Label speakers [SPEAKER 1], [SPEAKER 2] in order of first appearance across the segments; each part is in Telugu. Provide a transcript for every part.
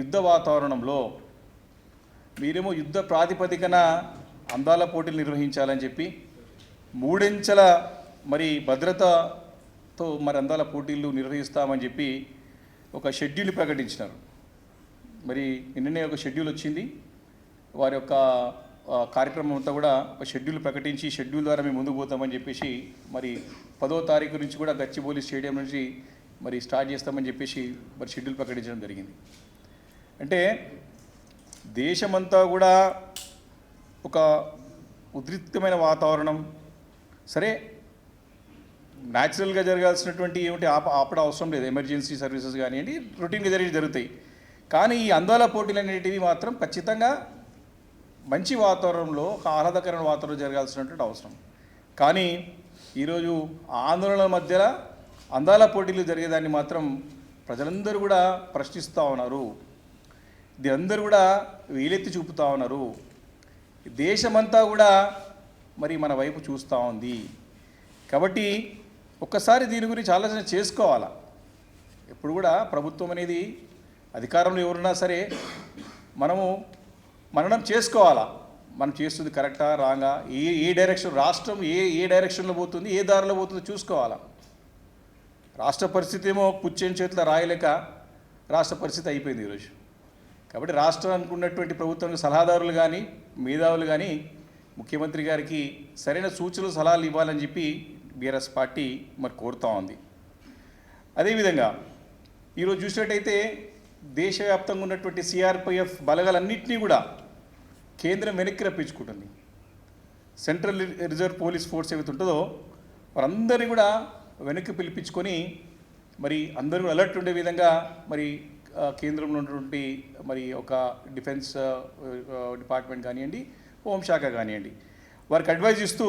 [SPEAKER 1] యుద్ధ వాతావరణంలో మీరేమో యుద్ధ ప్రాతిపదికన అందాల పోటీలు నిర్వహించాలని చెప్పి మూడెంచెల మరి భద్రతతో మరి అందాల పోటీలు నిర్వహిస్తామని చెప్పి ఒక షెడ్యూల్ ప్రకటించినారు. మరి నిన్ననే ఒక షెడ్యూల్ వచ్చింది. వారి యొక్క కార్యక్రమం అంతా కూడా ఒక షెడ్యూల్ ప్రకటించి షెడ్యూల్ ద్వారా మేము ముందుకు పోతామని చెప్పేసి మరి పదో తారీఖు నుంచి కూడా గచ్చిబౌలి స్టేడియం నుంచి మరి స్టార్ట్ చేస్తామని చెప్పేసి మరి షెడ్యూల్ ప్రకటించడం జరిగింది. అంటే దేశమంతా కూడా ఒక ఉద్రిక్తమైన వాతావరణం. సరే న్యాచురల్గా జరగాల్సినటువంటి ఏమిటి ఆప ఆపడ అవసరం లేదు. ఎమర్జెన్సీ సర్వీసెస్ కానివ్వండి రొటీన్గా జరిగి జరుగుతాయి. కానీ ఈ అందాల పోటీలు అనేటివి మాత్రం ఖచ్చితంగా మంచి వాతావరణంలో ఒక ఆహ్లాదకరమైన వాతావరణం జరగాల్సినటువంటి అవసరం. కానీ ఈరోజు ఆందోళనల మధ్యలో అందాల పోటీలు జరిగేదాన్ని మాత్రం ప్రజలందరూ కూడా ప్రశ్నిస్తూ ఉన్నారు. ఇది అందరూ కూడా వేలెత్తి చూపుతా ఉన్నారు. దేశమంతా కూడా మరి మన వైపు చూస్తూ ఉంది. కాబట్టి ఒక్కసారి దీని గురించి ఆలోచన చేసుకోవాలా? ఎప్పుడు కూడా ప్రభుత్వం అనేది అధికారంలో ఎవరున్నా సరే మనము మననం చేసుకోవాలా? మనం చేస్తుంది కరెక్టా? రాంగా? ఏ ఏ డైరెక్షన్? రాష్ట్రం ఏ ఏ డైరెక్షన్లో పోతుంది? ఏ దారిలో పోతుందో చూసుకోవాలా? రాష్ట్ర పరిస్థితి ఏమో పుచ్చేని చేతిలో రాయలేక రాష్ట్ర పరిస్థితి అయిపోయింది ఈరోజు. కాబట్టి రాష్ట్రానికి ఉన్నటువంటి ప్రభుత్వం సలహాదారులు కానీ మేధావులు కానీ ముఖ్యమంత్రి గారికి సరైన సూచనలు సలహాలు ఇవ్వాలని చెప్పి బీఆర్ఎస్ పార్టీ మరి కోరుతూ ఉంది. అదేవిధంగా ఈరోజు చూసినట్టయితే దేశవ్యాప్తంగా ఉన్నటువంటి సిఆర్పిఎఫ్ బలగాలన్నింటినీ కూడా కేంద్రం వెనక్కి రప్పించుకుంటుంది. సెంట్రల్ రిజర్వ్ పోలీస్ ఫోర్స్ ఏవైతే ఉంటుందో వారందరినీ కూడా వెనక్కి పిలిపించుకొని మరి అందరూ అలర్ట్ ఉండే విధంగా మరి కేంద్రంలో ఉన్నటువంటి మరి ఒక డిఫెన్స్ డిపార్ట్మెంట్ కానివ్వండి హోంశాఖ కానివ్వండి వారికి అడ్వైజ్ ఇస్తూ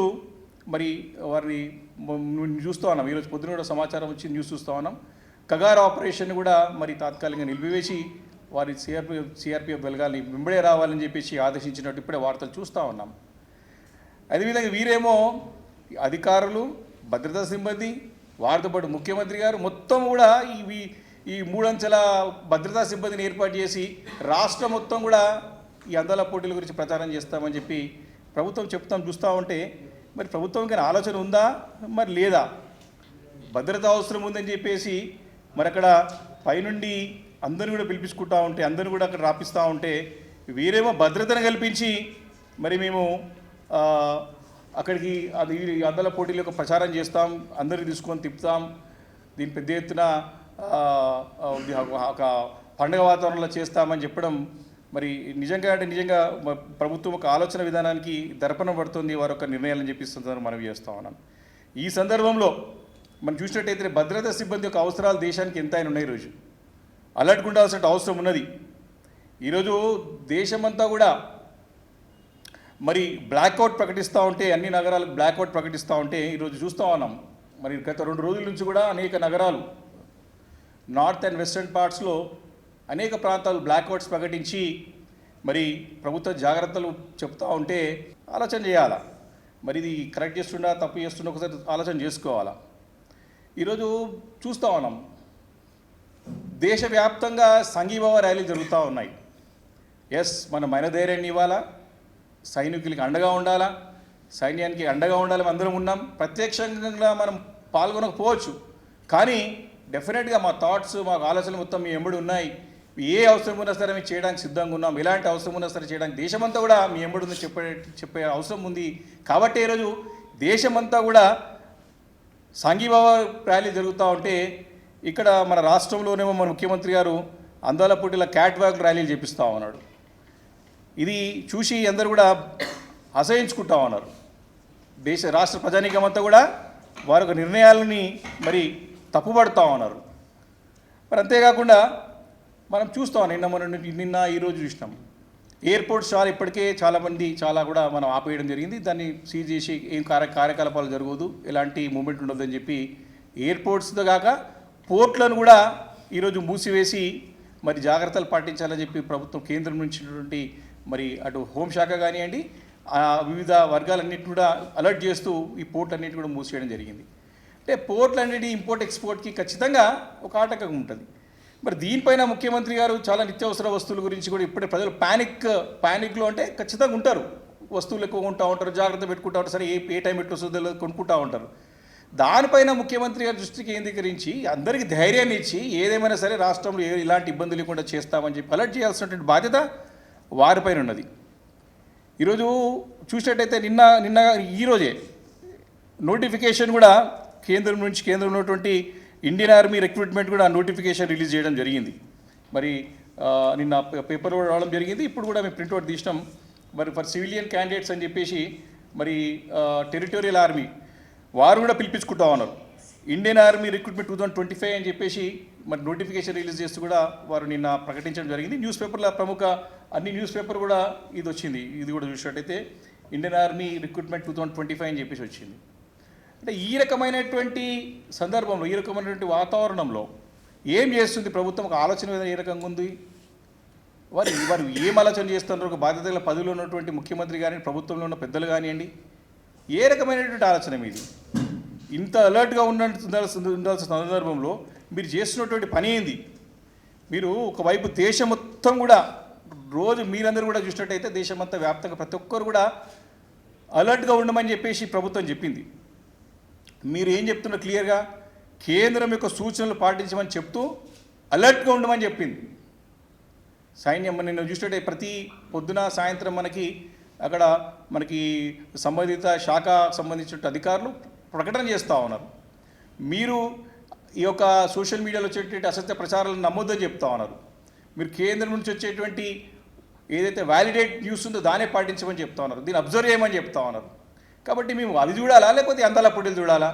[SPEAKER 1] మరి వారిని చూస్తూ ఉన్నాం. ఈరోజు పొద్దున కూడా సమాచారం వచ్చి న్యూస్ చూస్తూ ఉన్నాం. కగార్ ఆపరేషన్ కూడా మరి తాత్కాలికంగా నిలిపివేసి వారి సిఆర్పిఎఫ్ సిఆర్పిఎఫ్ బలగాల్ని వెంబడే రావాలని చెప్పేసి ఆదేశించినట్టు ఇప్పుడే వార్తలు చూస్తూ ఉన్నాం. అదేవిధంగా వీరేమో అధికారులు భద్రతా సిబ్బంది వారితో పాటు ముఖ్యమంత్రి గారు మొత్తం కూడా ఇవి ఈ మూడంచెల భద్రతా సిబ్బందిని ఏర్పాటు చేసి రాష్ట్రం మొత్తం కూడా ఈ అందాల పోటీల గురించి ప్రచారం చేస్తామని చెప్పి ప్రభుత్వం చెప్తాం చూస్తూ ఉంటే. మరి ప్రభుత్వంకి ఆలోచన ఉందా? మరి లేదా? భద్రత అవసరం ఉందని చెప్పేసి మరి అక్కడ పైనుండి అందరిని కూడా పిలిపించుకుంటా ఉంటే అందరిని కూడా అక్కడ రాపిస్తూ ఉంటే వీరేమో భద్రతను కల్పించి మరి మేము అక్కడికి అది ఈ అందల పోటీల యొక్క ప్రచారం చేస్తాం అందరిని తీసుకొని తిప్పుతాం. దీని పెద్ద ఎత్తున ఒక పండగ వాతావరణంలో చేస్తామని చెప్పడం మరి నిజంగా అంటే నిజంగా ప్రభుత్వం ఒక ఆలోచన విధానానికి దర్పణం పడుతుంది వారు ఒక నిర్ణయాలను చెప్పిస్తుందని మనం చేస్తా ఉన్నాం. ఈ సందర్భంలో మనం చూసినట్టయితే భద్రతా సిబ్బంది యొక్క అవసరాలు దేశానికి ఎంత అయినా ఉన్నాయి ఈరోజు. అలర్ట్గా ఉండాల్సిన అవసరం ఉన్నది. ఈరోజు దేశమంతా కూడా మరి బ్లాక్అవుట్ ప్రకటిస్తూ ఉంటే అన్ని నగరాలకు బ్లాక్అవుట్ ప్రకటిస్తూ ఉంటే ఈరోజు చూస్తూ ఉన్నాం. మరి గత రెండు రోజుల నుంచి కూడా అనేక నగరాలు నార్త్ అండ్ వెస్టర్న్ పార్ట్స్లో అనేక ప్రాంతాలు బ్లాక్అవుట్స్ ప్రకటించి మరి ప్రభుత్వ జాగ్రత్తలు చెప్తా ఉంటే ఆలోచన చేయాలా? మరి ఇది కరెక్ట్ చేస్తుండా తప్పు చేస్తుండా ఒకసారి ఆలోచన చేసుకోవాలా? ఈరోజు చూస్తూ ఉన్నాం. దేశవ్యాప్తంగా సంఘీభావ ర్యాలీలు జరుగుతూ ఉన్నాయి. ఎస్ మన మైనధైర్యాన్ని ఇవ్వాలా? సైనికులకి అండగా ఉండాలా? సైన్యానికి అండగా ఉండాలి అందరం ఉన్నాం. ప్రత్యక్షంగా మనం పాల్గొనకపోవచ్చు. కానీ డెఫినెట్గా మా థాట్స్ మా ఆలోచనలు మొత్తం మీ ఎంబడి ఉన్నాయి. ఏ అవసరం ఉన్నా సరే మేము చేయడానికి సిద్ధంగా ఉన్నాం. ఎలాంటి అవసరం ఉన్నా సరే చేయడానికి దేశమంతా కూడా మీ ఎంబడి ఉంది చెప్పే చెప్పే అవసరం ఉంది. కాబట్టి ఈరోజు దేశమంతా కూడా సంఘీభావ ర్యాలీ జరుగుతూ ఉంటే ఇక్కడ మన రాష్ట్రంలోనేమో మన ముఖ్యమంత్రి గారు అందాల పోటీల క్యాట్ వాక్ ర్యాలీలు చేపిస్తూ ఉన్నాడు. ఇది చూసి అందరూ కూడా అసహించుకుంటా ఉన్నారు. దేశ రాష్ట్ర ప్రజానీకమంతా కూడా వారి యొక్క నిర్ణయాలని మరి తప్పుపడుతూ ఉన్నారు మరి అంతేకాకుండా మనం చూస్తాం నిన్న మన నిన్న ఈరోజు చూసినాం. ఎయిర్పోర్ట్స్ చాలా ఇప్పటికే చాలామంది చాలా కూడా మనం ఆపేయడం జరిగింది. దాన్ని సీజ్ చేసి ఏం కార్య కార్యకలాపాలు జరగదు ఎలాంటి మూమెంట్ ఉండదని చెప్పి ఎయిర్పోర్ట్స్తో కాక పోర్ట్లను కూడా ఈరోజు మూసివేసి మరి జాగ్రత్తలు పాటించాలని చెప్పి ప్రభుత్వం కేంద్రం నుంచినటువంటి మరి అటు హోంశాఖ కానివ్వండి ఆ వివిధ వర్గాలన్నింటిని కూడా అలర్ట్ చేస్తూ ఈ పోర్ట్లన్నింటి కూడా మూసివేయడం జరిగింది. అంటే పోర్ట్లన్నిటి ఇంపోర్ట్ ఎక్స్పోర్ట్కి ఖచ్చితంగా ఒక ఆటంకం ఉంటుంది. మరి దీనిపైన ముఖ్యమంత్రి గారు చాలా నిత్యావసర వస్తువుల గురించి కూడా ఇప్పుడే ప్రజలు ప్యానిక్ ప్యానిక్లో అంటే ఖచ్చితంగా ఉంటారు. వస్తువులు ఎక్కువ కొంటూ ఉంటారు జాగ్రత్త పెట్టుకుంటా ఉంటారు సరే ఏ ఏ టైం ఎట్టు వస్తుందో కొనుక్కుంటా ఉంటారు. దానిపైన ముఖ్యమంత్రి గారి దృష్టి కేంద్రీకరించి అందరికీ ధైర్యాన్ని ఇచ్చి ఏదేమైనా సరే రాష్ట్రంలో ఏ ఇలాంటి ఇబ్బంది లేకుండా చేస్తామని చెప్పి అలర్ట్ చేయాల్సినటువంటి బాధ్యత వారిపైన ఉన్నది. ఈరోజు చూసినట్టయితే నిన్న నిన్న ఈరోజే నోటిఫికేషన్ కూడా కేంద్రం నుంచి కేంద్రంలో ఉన్నటువంటి ఇండియన్ ఆర్మీ రిక్రూట్మెంట్ కూడా నోటిఫికేషన్ రిలీజ్ చేయడం జరిగింది. మరి నిన్న పేపర్ కూడా రావడం జరిగింది. ఇప్పుడు కూడా మేము ప్రింట్అవుట్ తీసినాం. మరి ఫర్ సివిలియన్ క్యాండిడేట్స్ అని చెప్పేసి మరి టెరిటోరియల్ ఆర్మీ వారు కూడా పిలిపించుకుంటా ఉన్నారు. Indian army recruitment two thousand twenty five అని చెప్పేసి మరి నోటిఫికేషన్ రిలీజ్ చేస్తూ కూడా వారు నిన్న ప్రకటించడం జరిగింది. న్యూస్ పేపర్ల ప్రముఖ అన్ని న్యూస్ పేపర్ కూడా ఇది వచ్చింది. ఇది కూడా చూసినట్టయితే Indian army recruitment two thousand twenty five అని చెప్పేసి వచ్చింది. అంటే ఈ రకమైనటువంటి సందర్భంలో ఈ రకమైనటువంటి వాతావరణంలో ఏం చేస్తుంది ప్రభుత్వం? ఒక ఆలోచన విధానం ఏ రకంగా ఉంది? వారు వారు ఏం ఆలోచన చేస్తున్నారు? ఒక బాధ్యత గల పదవిలో ఉన్నటువంటి ముఖ్యమంత్రి కానీ ప్రభుత్వంలో ఉన్న పెద్దలు కానివ్వండి ఏ రకమైనటువంటి ఆలోచన మీది? ఇంత అలర్ట్గా ఉండాల్సిన ఉండాల్సిన సందర్భంలో మీరు చేస్తున్నటువంటి పని ఏంది? మీరు ఒకవైపు దేశం మొత్తం కూడా రోజు మీరందరూ కూడా చూసినట్టయితే దేశమంతా వ్యాప్తంగా ప్రతి ఒక్కరు కూడా అలర్ట్గా ఉండమని చెప్పేసి ప్రభుత్వం చెప్పింది. మీరు ఏం చెప్తున్నారు క్లియర్గా? కేంద్రం యొక్క సూచనలు పాటించమని చెప్తూ అలర్ట్గా ఉండమని చెప్పింది. సైన్యం నేను చూసినట్టే ప్రతి పొద్దున సాయంత్రం మనకి అక్కడ మనకి సంబంధిత శాఖ సంబంధించిన అధికారులు ప్రకటన చేస్తూ ఉన్నారు. మీరు ఈ యొక్క సోషల్ మీడియాలో వచ్చేటువంటి అసత్య ప్రచారాలను నమ్మొద్దని చెప్తా ఉన్నారు. మీరు కేంద్రం నుంచి వచ్చేటువంటి ఏదైతే వ్యాలిడేట్ న్యూస్ ఉందో దానే పాటించమని చెప్తా ఉన్నారు. దీన్ని అబ్జర్వ్ చేయమని చెప్తా ఉన్నారు. కాబట్టి మేము అది చూడాలా లేకపోతే అందాల పొడిలు చూడాలా?